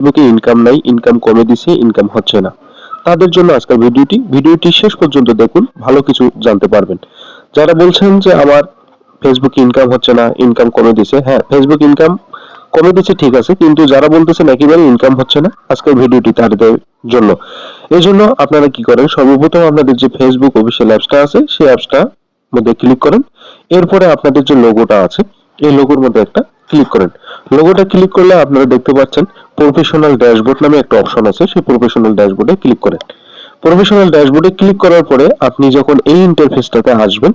ফেসবুকে ইনকাম নাই ইনকাম কমে দিছে ইনকাম হচ্ছে না। তাদের জন্য আজকের ভিডিওটি ভিডিওটি শেষ পর্যন্ত দেখুন, ভালো কিছু জানতে পারবেন। যারা বলছেন যে আমার ফেসবুকে ইনকাম হচ্ছে না ইনকাম কমে দিছে হ্যাঁ ফেসবুক ইনকাম কমে দিচ্ছে ঠিক আছে, কিন্তু যারা বলতেছেন একেবারে ইনকাম হচ্ছে না, আজকের ভিডিওটি তাদের জন্য। এই জন্য আপনারা কি করেন, সর্বপ্রথম আপনাদের যে ফেসবুক অফিসিয়াল অ্যাপসটা আছে, সেই অ্যাপসটা মধ্যে ক্লিক করেন। এরপরে আপনাদের যে লোগোটা আছে এই লোগোর মধ্যে একটা ক্লিক করেন। লোগোটা ক্লিক করলে আপনারা দেখতে পাচ্ছেন প্রফেশনাল ড্যাশবোর্ড নামে একটা অপশন আছে, সেই প্রফেশনাল ড্যাশবোর্ডে ক্লিক করেন। প্রফেশনাল ড্যাশবোর্ডে ক্লিক করার পরে আপনি যখন এই ইন্টারফেসটাতে আসবেন,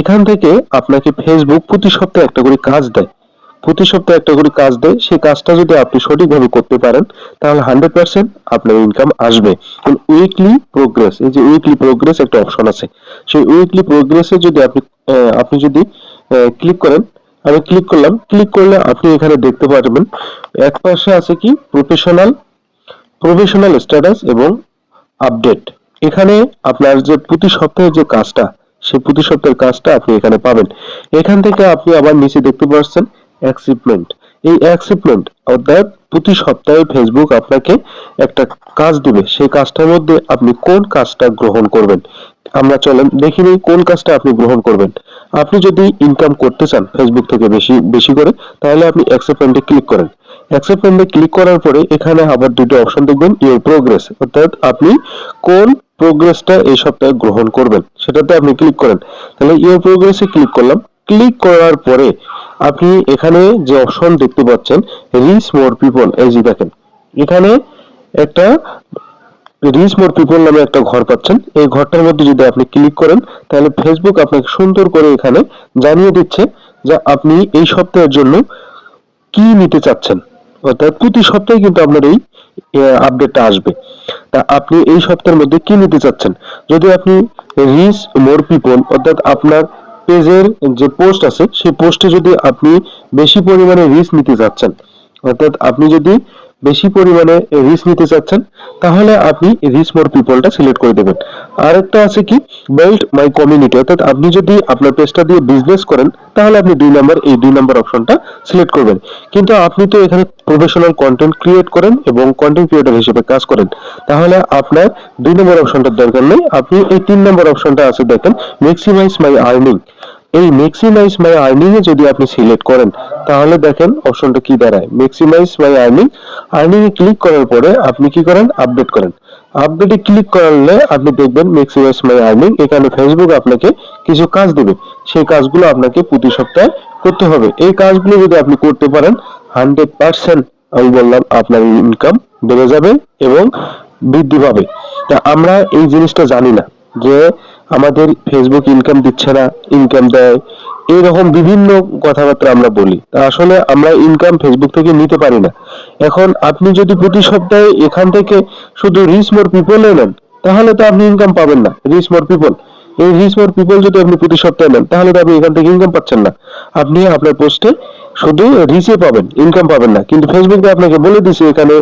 এখান থেকে আপনাকে ফেসবুক প্রতি সপ্তাহে একটা করে কাজ দেয়। প্রতি সপ্তাহে একটা করে কাজ দেয়। সেই কাজটা যদি আপনি সঠিকভাবে করতে পারেন, তাহলে হান্ড্রেড পার্সেন্ট আপনার ইনকাম আসবে। উইকলি প্রোগ্রেস এই যে উইকলি প্রোগ্রেস একটা অপশন আছে। সেই উইকলি প্রোগ্রেসে যদি আপনি আপনি যদি ক্লিক করেন আমি ক্লিক করলাম। ক্লিক করলে আপনি এখানে দেখতে পারবেন, এক পাশে আছে কি? প্রফেশনাল প্রফেশনাল স্ট্যাটাস এবং আপডেট এখানে আপনার যে প্রতি সপ্তাহে যে কাজটা, সেই প্রতি সপ্তাহের কাজটা আপনি এখানে পাবেন। এখান থেকে আপনি আবার নিচে দেখতে পাচ্ছেন অ্যাকসিপমেন্ট এই অ্যাকসিপমেন্ট অর্থাৎ প্রতি সপ্তাহে ফেসবুক আপনাকে একটা কাজ দিবে। সেই কাজটার মধ্যে আপনি কোন কাজটা গ্রহণ করবেন? আমরা চলেন, দেখি নিই কোন কাজটা আপনি গ্রহণ করবেন। আপনি যদি ইনকাম করতে চান ফেসবুক থেকে বেশি বেশি করে, তাহলে আপনি অ্যাকসেপ্টেন্টে ক্লিক করেন। অ্যাকসেপ্টেন্টে ক্লিক করার পরে এখানে আবার দুটো অপশন দেখবেন ইউর প্রোগ্রেস অর্থাৎ আপনি কোন প্রোগ্রেসটা এই সপ্তাহে গ্রহণ করবেন, সেটাতে আপনি ক্লিক করেন। তাহলে ইউর প্রোগ্রেসে ক্লিক করলাম। ক্লিক করার পরে আপনি এখানে যে অপশন দেখতে পাচ্ছেন রিচ মোর পিপল এই যে দেখেন, এখানে একটা রিচ মোর পিপল নামে একটা ঘর পাচ্ছেন। এই ঘরটার মধ্যে যদি আপনি ক্লিক করেন, তাহলে ফেসবুক আপনাকে সুন্দর করে এখানে জানিয়ে দিচ্ছে যে আপনি এই সপ্তাহের জন্য কি নিতে চাচ্ছেন। অর্থাৎ প্রতি সপ্তাহে কিন্তু আপনার এই আপডেটটা আসবে। তা আপনি এই সপ্তাহের মধ্যে কি নিতে চাচ্ছেন? যদি আপনি রিচ মোর পিপল অর্থাৎ আপনার পেজের যে পোস্ট আছে, সেই পোস্টে যদি আপনি বেশি পরিমাণে রিচ নিতে চাচ্ছেন, অর্থাৎ আপনি যদি বেশি পরিমাণে রিচ নিতে চাচ্ছেন, তাহলে আপনি রিচ মোর পিপলটা সিলেক্ট করে দেবেন। আরেকটা আছে কি? বেল্ট মাই কমিউনিটি অর্থাৎ আপনি যদি আপনার পেজটা দিয়ে বিজনেস করেন, তাহলে আপনি দুই নাম্বার এই দুই নাম্বার অপশনটা সিলেক্ট করবেন। কিন্তু আপনি তো এখানে প্রফেশনাল কন্টেন্ট ক্রিয়েট করেন এবং কন্টেন্ট ক্রিয়েটর হিসেবে কাজ করেন। তাহলে আপনার দুই নম্বর অপশনটার দরকার নেই। আপনি এই তিন নম্বর অপশনটা আছে, দেখেন ম্যাক্সিমাইজ মাই আর্নিং এই ম্যাক্সিমাইজ মাই আর্নিং এ যদি আপনি সিলেক্ট করেন, তাহলে দেখেন অপশনটা কি দাঁড়ায়? ম্যাক্সিমাইজ মাই আর্নিং আর্নিং এ ক্লিক করার পরে আপনি কি করেন? আপডেট করেন। আপডেটে ক্লিক করলে আপনি দেখবেন ম্যাক্সিমাইজ মাই আর্নিং এখানে ফেসবুক আপনাকে কিছু কাজ দেবে। সেই কাজগুলো আপনাকে প্রতি সপ্তাহে করতে হবে। এই কাজগুলো যদি আপনি করতে পারেন হান্ড্রেড পার্সেন্ট আমি বললাম আপনার ইনকাম বেড়ে যাবে এবং বৃদ্ধি পাবে। তা আমরা এই জিনিসটা জানি না যে আমাদের ফেসবুক ইনকাম দিচ্ছে না ইনকাম দেয় এইরকম বিভিন্ন কথাবার্তা আমরা বলি। আসলে আমরা ইনকাম ফেসবুক থেকে নিতে পারি না। এখন আপনি যদি প্রতি সপ্তাহে এখান থেকে শুধু রিচ মোর পিপল নেন, তাহলে তো আপনি ইনকাম পাবেন না। রিচ মোর পিপল এই রিচ মোর পিপল যদি আপনি প্রতি সপ্তাহে নেন, তাহলে তো আপনি এখান থেকে ইনকাম পাচ্ছেন না। আপনি আপনার পোস্টে শুধু রিচে পাবেন ইনকাম পাবেন না। কিন্তু ফেসবুকে আপনাকে বলে দিছে, এখানে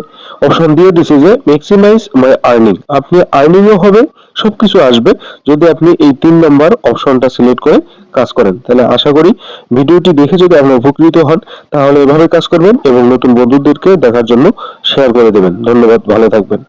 অপশন দিয়ে দিছে যে ম্যাক্সিমাইজ মাই আর্নিং আপনি আর্নিংও হবে, সবকিছু আসবে যদি আপনি এই তিন নম্বর অপশনটা সিলেক্ট করে কাজ করেন। তাহলে আশা করি ভিডিওটি দেখে যদি আপনি উপকৃত হন, তাহলে এভাবে কাজ করবেন এবং নতুন বন্ধুদেরকে দেখার জন্য শেয়ার করে দেবেন। ধন্যবাদ, ভালো থাকবেন।